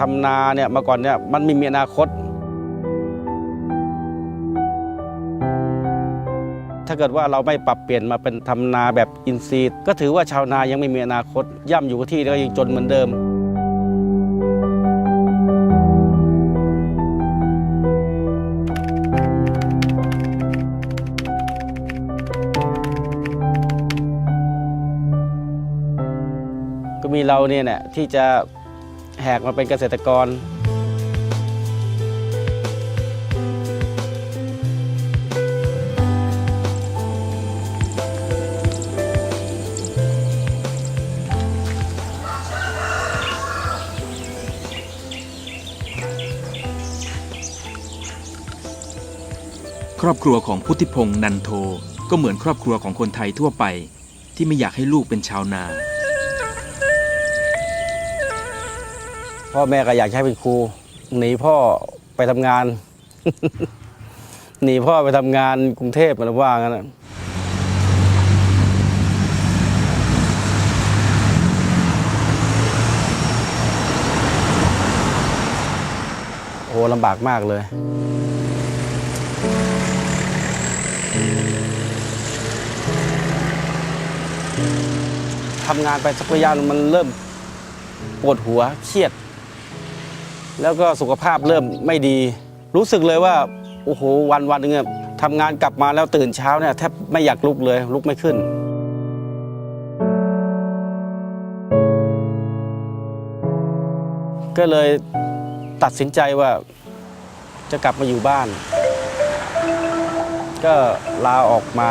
ทำนาเนี่ยเมื่อก่อนเนี่ยมันไม่มีอนาคต ถ้าเกิดว่าเราไม่ปรับเปลี่ยนมาเป็นทำนาแบบอินทรีย์ ก็ถือว่าชาวนายังไม่มีอนาคต ย่ำอยู่กับที่แล้วยังจนเหมือนเดิมก็มีเราเนี่ยแหละที่จะ แหกมาเป็นเกษตรกร ครอบครัวของพุทธิพงษ์นันโท ก็เหมือนครอบครัวของคนไทยทั่วไป ที่ไม่อยากให้ลูกเป็นชาวนา พ่อแม่ก็อยากให้เป็นครูหนีพ่อไปทำงาน หนีพ่อไปทำงานกรุงเทพมันว่างั้นนะโอ้ลำบากมากเลยทำงานไปสักระยะหนึ่งมันเริ่มปวดหัวเครียด แล้วก็สุขภาพเริ่มไม่ดี รู้สึกเลยว่าโอ้โหวันวันหนึงเนี่ยทำงานกลับมาแล้วตื่นเช้าเนี่ยแทบไม่อยากลุกเลยลุกไม่ขึ้น ก็เลยตัดสินใจว่าจะกลับมาอยู่บ้าน ก็ลาออกมา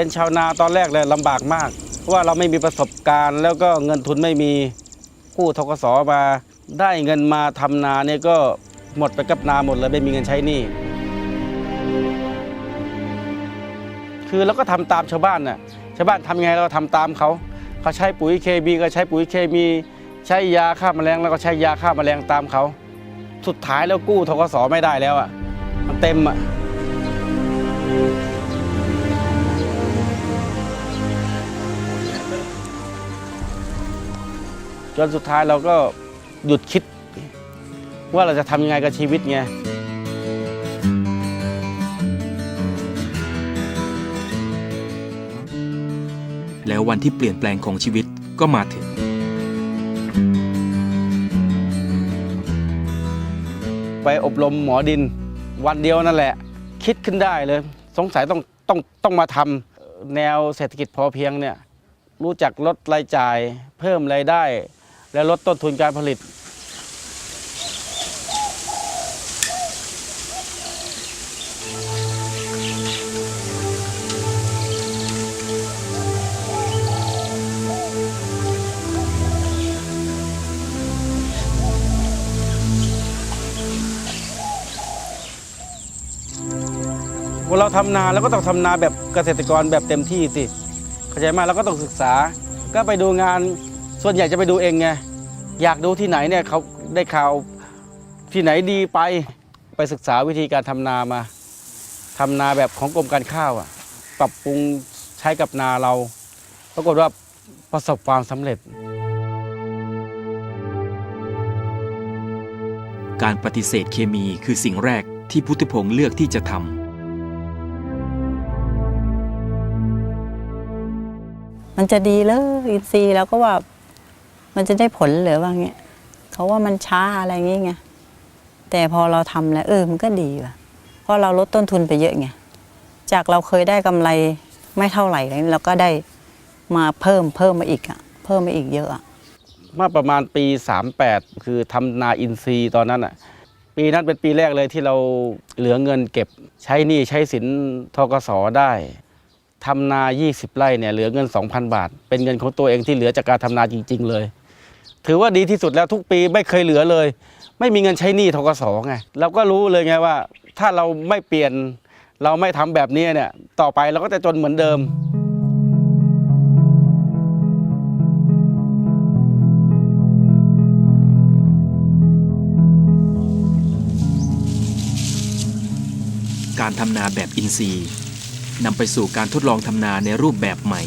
เป็นชาวนาตอนแรกเลยลำบากมาก เพราะว่าเราไม่มีประสบการณ์ แล้วก็เงินทุนไม่มีกู้ทกสมาได้เงินมาทำนาเนี่ยก็หมดไปกับนาหมดเลยไม่มีเงินใช้หนี้คือเราก็ทำตามชาวบ้านน่ะชาวบ้านทำยังไงเราก็ทำตามเขาเขาใช้ปุ๋ยเคมีก็ใช้ปุ๋ยเคมีใช้ยาฆ่าแมลงแล้วก็ใช้ยาฆ่าแมลงตามเขา สุดท้ายแล้วกู้ทกสไม่ได้แล้วอะมันเต็มอะ จนสุดท้ายเราก็หยุดคิด ว่าเราจะทำยังไงกับชีวิตไงแล้ววันที่เปลี่ยนแปลงของชีวิตก็มาถึง ไปอบรมหมอดิน วันเดียวนั่นแหละ คิดขึ้นได้เลย สงสัยต้องต้องต้องมาทำแนวเศรษฐกิจพอเพียงเนี่ยรู้จักลดรายจ่าย เพิ่มรายได้ และลดต้นทุนการผลิต เราทำนาแล้วก็ต้องทำนาแบบเกษตรกรแบบเต็มที่สิเข้าใจไหมเราก็ต้องศึกษาก็ไปดูงาน ส่วนใหญ่จะไปดูเองไงอยากดูที่ไหนเนี่ยเขาได้ข่าวที่ไหนดีไปไปศึกษาวิธีการทำนามาทำนาแบบของกรมการข้าวอะปรับปรุงใช้กับนาเรา ปรากฏว่าประสบความสำเร็จ การปฏิเสธเคมีคือสิ่งแรกที่พุทธิพงศ์เลือกที่จะทำมันจะดีเลยอินทรีย์แล้วก็ว่า มันจะได้ผลหรือว่าเงี้ยเขาว่ามันช้าอะไรเงี้ยไงแต่พอเราทำแล้วเออมันก็ดีว่ะ เพราะเราลดต้นทุนไปเยอะไงจากเราเคยได้กำไรไม่เท่าไหร่เลยเราก็ได้มาเพิ่มเพิ่มมาอีกอะเพิ่มมาอีกเยอะอะมื่อประมาณปี 38 คือทำนาอินทรีย์ตอนนั้นอะ ปีนั้นเป็นปีแรกเลยที่เราเหลือเงินเก็บใช้หนี้ใช้สินทกสได้ทำนา 20 ไร่เนี่ยเหลือเงิน 2,000 บาท เป็นเงินของตัวเองที่เหลือจากการทำนาจริง ๆ เลย ถือว่าดีที่สุดแล้วทุกปีไม่เคยเหลือเลย ไม่มีเงินใช้หนี้ทกสไงเราก็รู้เลยไงว่า ถ้าเราไม่เปลี่ยน เราไม่ทำแบบนี้เนี่ย ต่อไปเราก็จะจนเหมือนเดิมการทำนาแบบอินทรีย์นำไปสู่การทดลองทำนาในรูปแบบใหม่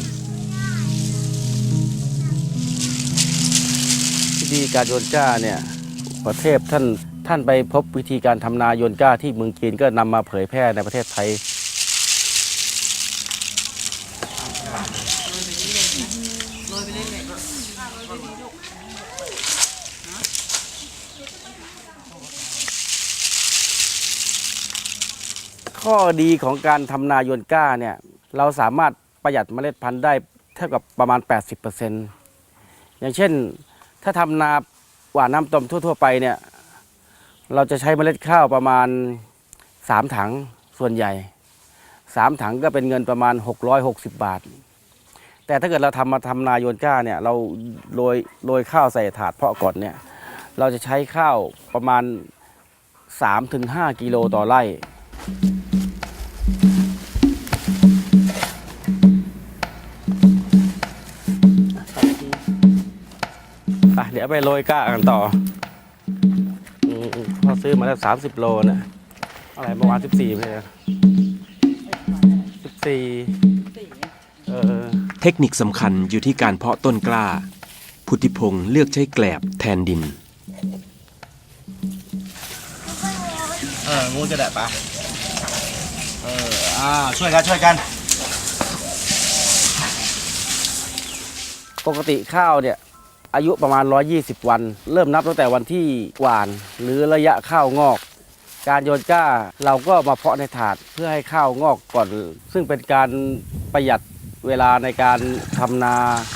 วิธีการโยนก้าเนี่ยประเทศท่านท่านไปพบวิธีการทำนาโยนก้าที่เมืองจีนก็นำมาเผยแพร่ในประเทศไทยข้อดีของการทำนาโยนก้าเนี่ยเราสามารถประหยัดเมล็ดพันธุ์ได้เท่ากับประมาณ 80%อย่างเช่น ถ้าทำนาหว่านน้ำต้มทั่ว ๆ ไปเนี่ย เราจะใช้เมล็ดข้าวประมาณ3ถังส่วนใหญ่3ถังก็เป็นเงินประมาณ 660 บาท แต่ถ้าเกิดเราทำมาทำนาโยนก้าเนี่ยเราโรยโรยข้าวใส่ถาดเพาะก่อนเนี่ยเราจะใช้ข้าวประมาณ 3-5 กิโลต่อไร่ ดี๋ยวไปโรยก้ากันต่ออืมพอซื้อมาแล้วสามสิบโลนะอะไรประมาณสิบสี่เลยสิบสี่เออเทคนิคสำคัญอยู่ที่การเพาะต้นกล้า พุทธิพงศ์เลือกใช้แกลบแทนดิน เอองูจะได้ปะเอออ่าช่วยกันช่วยกัน ปกติข้าวเนี่ย อายุประมาณ 120 วัน เริ่มนับตั้งแต่วันที่หวาน หรือระยะข้าวงอก การโยนกล้าเราก็มาเพาะในถาดเพื่อให้ข้าวงอกก่อน ซึ่งเป็นการประหยัดเวลาในการทำนา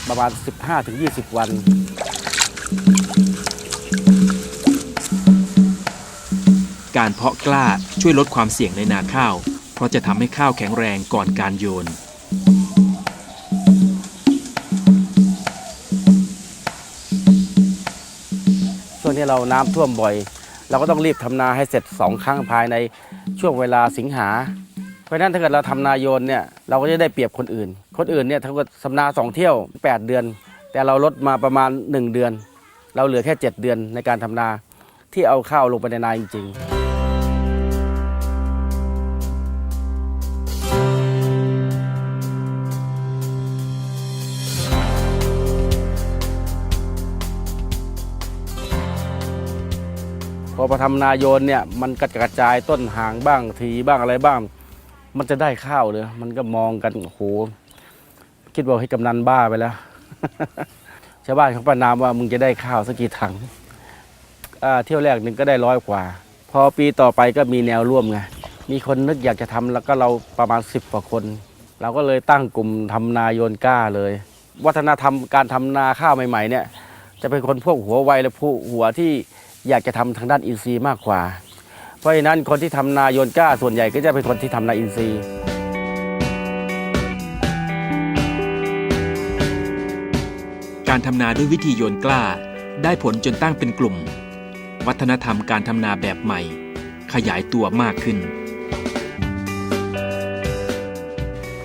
ประมาณ 15-20 วันการเพาะกล้าช่วยลดความเสี่ยงในนาข้าว เพราะจะทำให้ข้าวแข็งแรงก่อนการโยน นี้เราน้ำท่วมบ่อย เราก็ต้องรีบทำนาให้เสร็จสองครั้งภายในช่วงเวลาสิงหา เพราะนั้นถ้าเกิดเราทำนาโยนเนี่ยเราก็จะได้เปรียบคนอื่น คนอื่นเนี่ยทั้งหมดสำนาสองเที่ยว 8 เดือน แต่เราลดมาประมาณ 1 เดือน เราเหลือแค่ 7 เดือนในการทำนาที่เอาข้าวลงไปในนาจริง ๆ อมาทำนาโยนเนี่ยมันกระจายต้นหางบ้างทีบ้างอะไรบ้าง มันจะได้ข้าวเลยมันก็มองกันโอ้โหคิดว่าให้กำนันบ้าไปแล้วชาวบ้านเขาประนามว่ามึงจะได้ข้าวสักกี่ถังเที่ยวแรกหนึ่งก็ได้ร้อยกว่า พอปีต่อไปก็มีแนวร่วมไงมีคนนึกอยากจะทำแล้วก็เราประมาณสิบกว่าคน เราก็เลยตั้งกลุ่มทำนาโยนกล้าเลย วัฒนธรรมการทำนาข้าวใหม่ๆเนี่ย จะเป็นคนพวกหัวไวและผู้หัวที่ อยากจะทำทางด้านอินทรีย์มากกว่า เพราะฉะนั้นคนที่ทำนาโยนกล้าส่วนใหญ่ก็จะเป็นคนที่ทำนาอินทรีย์การทำนาด้วยวิธีโยนกล้า ได้ผลจนตั้งเป็นกลุ่ม วัฒนธรรมการทำนาแบบใหม่ ขยายตัวมากขึ้น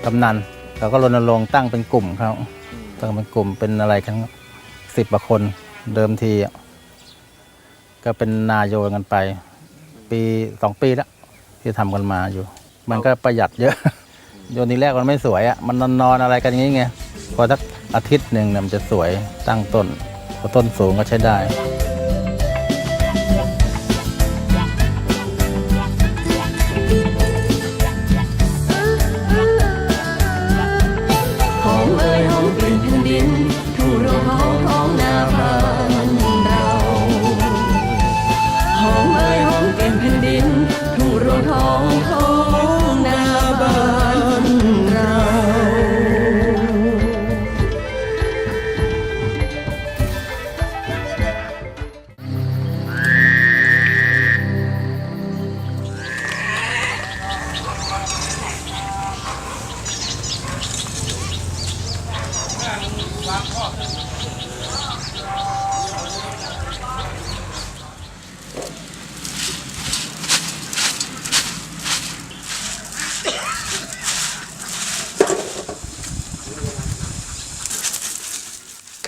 กำนันเขาก็รณรงค์ตั้งเป็นกลุ่มเขาตั้งเป็นกลุ่มเป็นอะไรกันสิบกว่าคนเดิมทีอะ ก็เป็นนายโยนกันไป ปีสองปีแล้วที่ทำกันมาอยู่ มันก็ประหยัดเยอะ โยนทีแรกมันไม่สวยอะ่ะมันนอนๆอะไรกันอย่างนี้ไงพอสักอาทิตย์หนึ่งเนี่ยมันจะสวยตั้งต้นพอต้นสูงก็ใช้ได้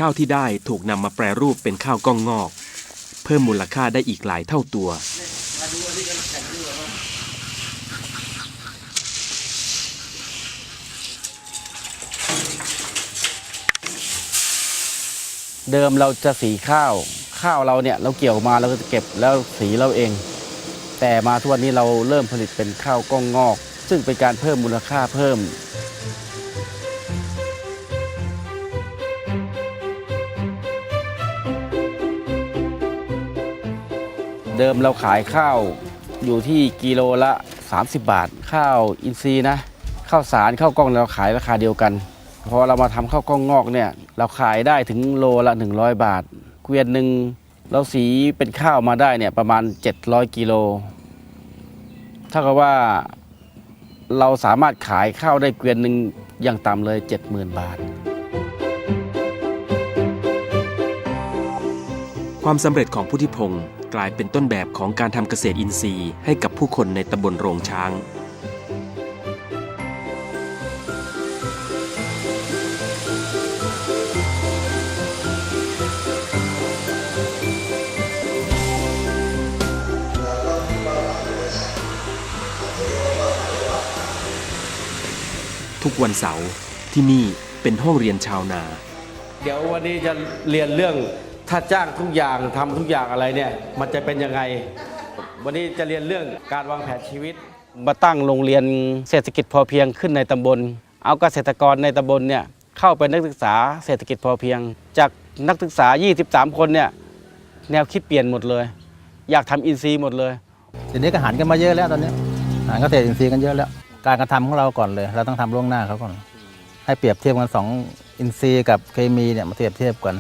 ข้าวที่ได้ถูกนำมาแปรรูปเป็นข้าวกล้องงอก เพิ่มมูลค่าได้อีกหลายเท่าตัว เดิมเราจะสีข้าว ข้าวเราเนี่ยเราเกี่ยวมาเราก็จะเก็บแล้วสีเราเอง แต่มาทุกวันนี้เราเริ่มผลิตเป็นข้าวกล้องงอก ซึ่งเป็นการเพิ่มมูลค่าเพิ่ม เดิมเราขายข้าวอยู่ที่กิโลละ 30 บาท ข้าวอินทรีย์นะข้าวสารข้าวกล้องเราขายราคาเดียวกันพอเรามาทำข้าวกล้องงอกเนี่ยเราขายได้ถึงโลละ 100 บาท เกวียนหนึ่งเราสีเป็นข้าวมาได้เนี่ยประมาณ 700กิโลเท่ากับว่าเราสามารถขายข้าวได้เกวียนหนึ่งอย่างต่ำเลย 70,000 บาท ความสำเร็จของพุทธิพงศ์ กลายเป็นต้นแบบของการทำเกษตรอินทรีย์ให้กับผู้คนในตำบลโรงช้าง ทุกวันเสาร์ที่นี่เป็นห้องเรียนชาวนา เดี๋ยววันนี้จะเรียนเรื่อง ถ้าจ้างทุกอย่างทำทุกอย่างอะไรเนี่ย มันจะเป็นยังไง วันนี้จะเรียนเรื่องการวางแผนชีวิต มาตั้งโรงเรียนเศรษฐกิจพอเพียงขึ้นในตำบล เอาเกษตรกรในตำบลเนี่ยเข้าเป็นนักศึกษาเศรษฐกิจพอเพียง จากนักศึกษา 23 คนเนี่ยแนวคิดเปลี่ยนหมดเลย อยากทำอินทรีย์หมดเลยทีนี้ก็หันกันมาเยอะแล้วตอนนี้หันเกษตรอินทรีย์กันเยอะแล้ว การกระทำของเราก่อนเลย เราต้องทำล่วงหน้าเขาก่อน ให้เปรียบเทียบกันสองอินทรีย์กับเคมีเนี่ยมาเทียบเทียบกัน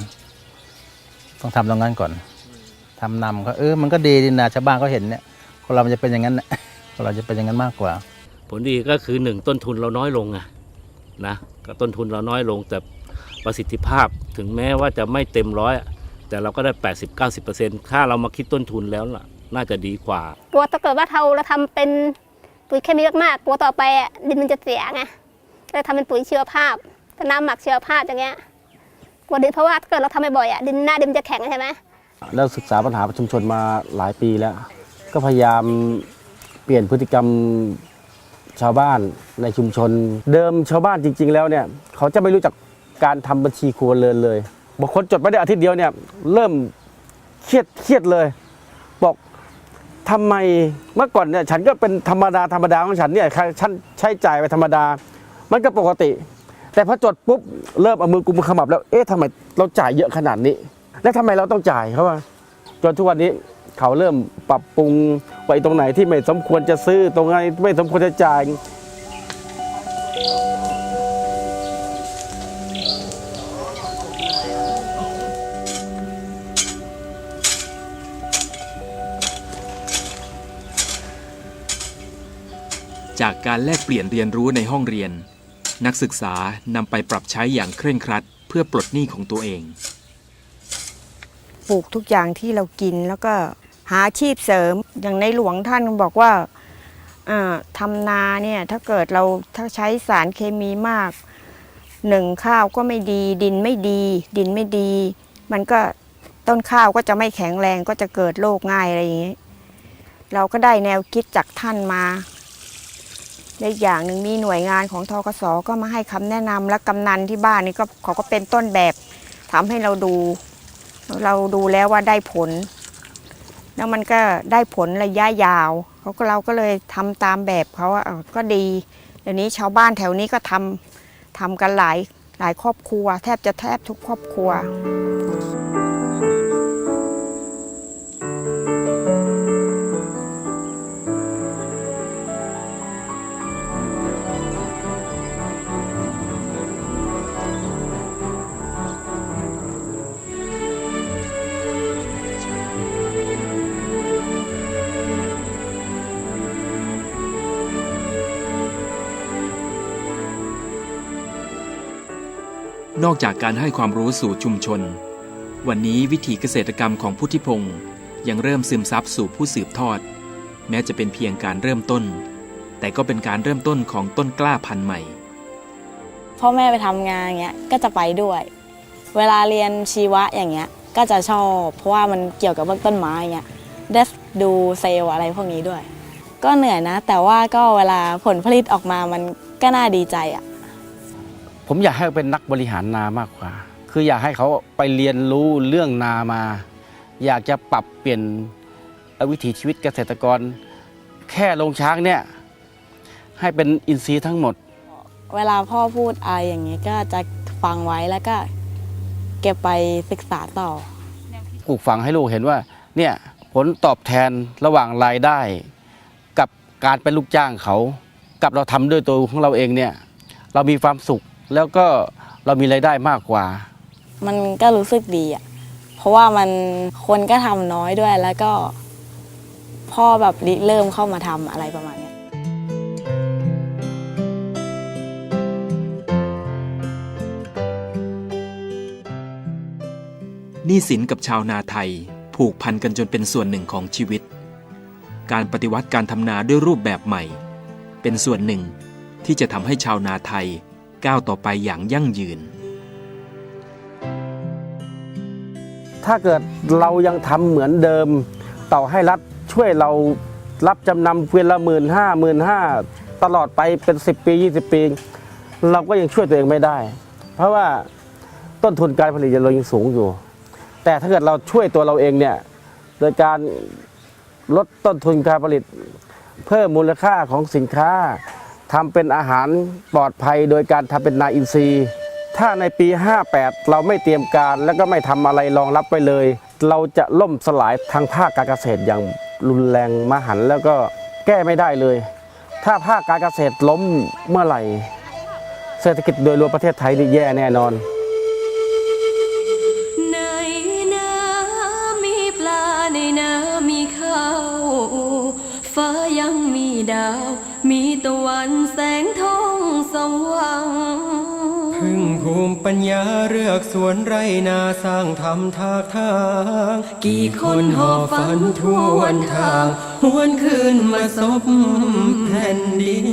ต้องทำตรงนั้นก่อนทำนำเขาเออมันก็ดีดีนะชาวบ้านเขาเห็นเนี่ยคนเรามันจะเป็นอย่างนั้นนะคนเราจะเป็นอย่างนั้นมากกว่า ผลดีก็คือหนึ่งต้นทุนเราน้อยลงอะนะก็ต้นทุนเราน้อยลงแต่ประสิทธิภาพถึงแม้ว่าจะไม่เต็มร้อยอะแต่เราก็ได้ 80-90%ถ้าเรามาคิดต้นทุนแล้วล่ะ น่าจะดีกว่า กลัวถ้าเกิดว่าเราเราทำเป็นปุ๋ยเคมีมากๆกลัวต่อไปอะดินมันจะเสียไงก็เลยทำเป็นปุ๋ยชีวภาพเป็นน้ำหมักชีวภาพอย่างเงี้ย กลัวดินเพราะว่าถ้าเกิดเราทำบ่อยๆอะดินหน้าดินมันจะแข็งใช่ไหมแล้วศึกษาปัญหาชุมชนมาหลายปีแล้ว ก็พยายามเปลี่ยนพฤติกรรมชาวบ้านในชุมชน เดิมชาวบ้านจริง ๆ แล้วเนี่ยเขาจะไม่รู้จักการทำบัญชีครัวเรือนเลยบางคนจดไม่ได้อาทิตย์เดียวเนี่ยเริ่มเครียดเครียดเลย บอกทำไมเมื่อก่อนเนี่ยฉันก็เป็นธรรมดาธรรมดาของฉันเนี่ยฉันใช้จ่ายไปธรรมดา มันก็ปกติ แต่พอจดปุ๊บเริ่มเอามือกุมขมับแล้วเอ๊ะทำไมเราจ่ายเยอะขนาดนี้ แล้วทำไมเราต้องจ่ายเขาว่าจนทุกวันนี้เขาเริ่มปรับปรุงไปตรงไหนที่ไม่สมควรจะซื้อตรงไหนไม่สมควรจะจ่ายจากการแลกเปลี่ยนเรียนรู้ในห้องเรียน นักศึกษานำไปปรับใช้อย่างเคร่งครัด เพื่อปลดหนี้ของตัวเอง ปลูกทุกอย่างที่เรากินแล้วก็หาอาชีพเสริมอย่างในหลวงท่านบอกว่าอ่าทำนาเนี่ยถ้าเกิดเราถ้าใช้สารเคมีมากหนึ่งข้าวก็ไม่ดี ดินไม่ดี ดินไม่ดี มันก็ต้นข้าวก็จะไม่แข็งแรงก็จะเกิดโรคง่ายอะไรอย่างนี้ เราก็ได้แนวคิดจากท่านมา และอีกอย่างหนึ่งมีหน่วยงานของทกสก็มาให้คำแนะนำและกำนันที่บ้านนี่ก็เขาก็เป็นต้นแบบทำให้เราดู เราดูแล้วว่าได้ผล แล้วมันก็ได้ผลระยะยาวเขาก็เราก็เลยทำตามแบบเขาอะเออก็ดีเดี๋ยวนี้ชาวบ้านแถวนี้ก็ทำทำกันหลายหลายครอบครัว แทบจะแทบทุกครอบครัว นอกจากการให้ความรู้สู่ชุมชน วันนี้วิถีเกษตรกรรมของพุทธิพงศ์ยังเริ่มซึมซับสู่ผู้สืบทอด แม้จะเป็นเพียงการเริ่มต้น แต่ก็เป็นการเริ่มต้นของต้นกล้าพันธุ์ใหม่ พ่อแม่ไปทำงานอย่างเงี้ยก็จะไปด้วย เวลาเรียนชีวะอย่างเงี้ยก็จะชอบ เพราะว่ามันเกี่ยวกับเรื่องต้นไม้อย่างเงี้ยได้ดูเซลล์อะไรพวกนี้ด้วย ก็เหนื่อยนะ แต่ว่าก็เวลาผลผลิตออกมามันก็น่าดีใจอะ ผมอยากให้เป็นนักบริหารนามากกว่า คืออยากให้เขาไปเรียนรู้เรื่องนามา อยากจะปรับเปลี่ยนวิถีชีวิตเกษตรกร แค่ลงช้างเนี่ยให้เป็นอินทรีย์ทั้งหมด เวลาพ่อพูดอะไรอย่างเงี้ยก็จะฟังไว้แล้วก็เก็บไปศึกษาต่อปลูกฝังให้ลูกเห็นว่าเนี่ยผลตอบแทนระหว่างรายได้ กับการเป็นลูกจ้างเขา กับเราทำด้วยตัวของเราเองเนี่ยเรามีความสุข แล้วก็เรามีรายได้มากกว่า มันก็รู้สึกดีอะ เพราะว่ามันคนก็ทำน้อยด้วยแล้วก็ พ่อแบบริเริ่มเข้ามาทำอะไรประมาณเนี้ยหนี้สินกับชาวนาไทย ผูกพันกันจนเป็นส่วนหนึ่งของชีวิต การปฏิวัติการทำนาด้วยรูปแบบใหม่ เป็นส่วนหนึ่งที่จะทำให้ชาวนาไทย ก้าวต่อไปอย่างยั่งยืน ถ้าเกิดเรายังทำเหมือนเดิม ต่อให้รัฐช่วยเรารับจำนำเวียนละหมื่นห้าหมื่นห้าตลอดไปเป็น 10 ปี 20 ปี เราก็ยังช่วยตัวเองไม่ได้ เพราะว่าต้นทุนการผลิตเรายังสูงอยู่ แต่ถ้าเกิดเราช่วยตัวเราเองเนี่ยโดยการลดต้นทุนการผลิต เพิ่มมูลค่าของสินค้า ทำเป็นอาหารปลอดภัยโดยการทำเป็นนาอินทรีย์ ถ้าในปี 58 เราไม่เตรียมการและก็ไม่ทำอะไรรองรับไว้เลย เราจะล่มสลายทางภาคการเกษตรอย่างรุนแรงมหันแล้วก็แก้ไม่ได้เลย ถ้าภาคการเกษตรล้มเมื่อไหร่ เศรษฐกิจโดยรวมประเทศไทยนี่แย่แน่นอนในน้ำมีปลาในน้ำมีข้าวฟ้ายังมีดาว มีตะวันแสงทองสว่างพึ่งภูมิปัญญาเลือกสวนไรนาสร้างทำทากทาง กี่คนหอบฝันทวนทาง หวนคืนมาซบแผ่นดิน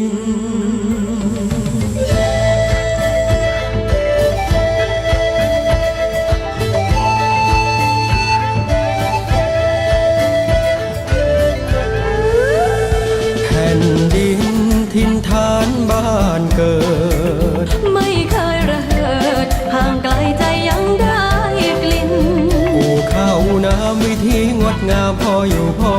ามวิธีงดงามพออยู่พอ